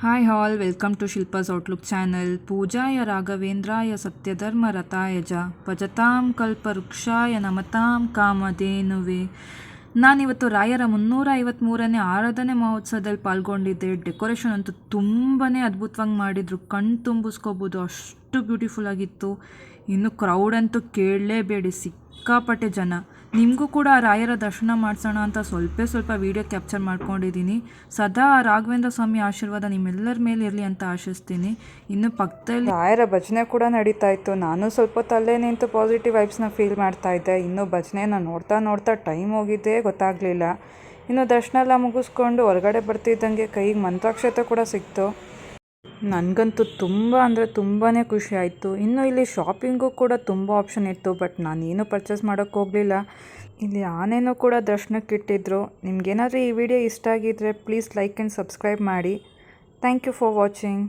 Hi all welcome to Shilpa's outlook channel ಪೂಜಾಯ ರಾಘವೇಂದ್ರಾಯ ಸತ್ಯಧರ್ಮ ರಥಾಯಜ ಭಜತಾಂ ಕಲ್ಪವೃಕ್ಷಾಯ ನಮತಾಂ ಕಾಮಧೇನುವೆ ನಾನಿವತ್ತು ರಾಯರ ಮುನ್ನೂರ ಐವತ್ತ್ಮೂರನೇ ಆರಾಧನೆ ಮಹೋತ್ಸವದಲ್ಲಿ ಪಾಲ್ಗೊಂಡಿದ್ದೆ. ಡೆಕೋರೇಷನ್ ಅಂತೂ ತುಂಬಾ ಅದ್ಭುತವಾಗಿ ಮಾಡಿದರು. ಕಣ್ಣು ತುಂಬಿಸ್ಕೋಬೋದು. ಅಷ್ಟು ಬ್ಯೂಟಿಫುಲ್ ಆಗಿತ್ತು. ಇನ್ನು ಕ್ರೌಡ್ ಅಂತೂ ಕೇಳಲೇಬೇಡಿ. ಸಿಕ್ಕಾಪಟ್ಟೆ ಜನ. ನಿಮಗೂ ಕೂಡ ಆ ರಾಯರ ದರ್ಶನ ಮಾಡಿಸೋಣ ಅಂತ ಸ್ವಲ್ಪ ಸ್ವಲ್ಪ ವೀಡಿಯೋ ಕ್ಯಾಪ್ಚರ್ ಮಾಡ್ಕೊಂಡಿದ್ದೀನಿ. ಸದಾ ಆ ರಾಘವೇಂದ್ರ ಸ್ವಾಮಿ ಆಶೀರ್ವಾದ ನಿಮ್ಮೆಲ್ಲರ ಮೇಲೆ ಇರಲಿ ಅಂತ ಆಶಿಸ್ತೀನಿ. ಇನ್ನು ಪಕ್ಕದಲ್ಲಿ ರಾಯರ ಭಜನೆ ಕೂಡ ನಡೀತಾ ಇತ್ತು. ನಾನು ಸ್ವಲ್ಪ ತಲ್ಲೇ ನಿಂತು ಪಾಸಿಟಿವ್ ವೈಬ್ಸ್ನ ಫೀಲ್ ಮಾಡ್ತಾ ಇದ್ದೆ. ಇನ್ನು ಭಜನೆನ ನೋಡ್ತಾ ನೋಡ್ತಾ ಟೈಮ್ ಹೋಗಿದ್ದೇ ಗೊತ್ತಾಗಲಿಲ್ಲ. ಇನ್ನು ದರ್ಶನ ಎಲ್ಲ ಮುಗಿಸ್ಕೊಂಡು ಹೊರಗಡೆ ಬರ್ತಿದ್ದಂಗೆ ಕೈಗೆ ಮಂತ್ರಾಕ್ಷತೆ ಕೂಡ ಸಿಕ್ತು. ನನಗಂತೂ ತುಂಬ ಅಂದರೆ ತುಂಬಾ ಖುಷಿ ಆಯಿತು. ಇನ್ನು ಇಲ್ಲಿ ಶಾಪಿಂಗು ಕೂಡ ತುಂಬ ಆಪ್ಷನ್ ಇತ್ತು ಬಟ್ ನಾನೇನು ಪರ್ಚೇಸ್ ಮಾಡೋಕ್ಕೆ ಹೋಗಲಿಲ್ಲ. ಇಲ್ಲಿ ಆನೆನೂ ಕೂಡ ದರ್ಶನಕ್ಕೆ ಇಟ್ಟಿದ್ರು. ನಿಮ್ಗೇನಾದರೂ ಈ ವಿಡಿಯೋ ಇಷ್ಟ ಆಗಿದ್ದರೆ ಪ್ಲೀಸ್ ಲೈಕ್ ಆ್ಯಂಡ್ ಸಬ್ಸ್ಕ್ರೈಬ್ ಮಾಡಿ. Thank you for watching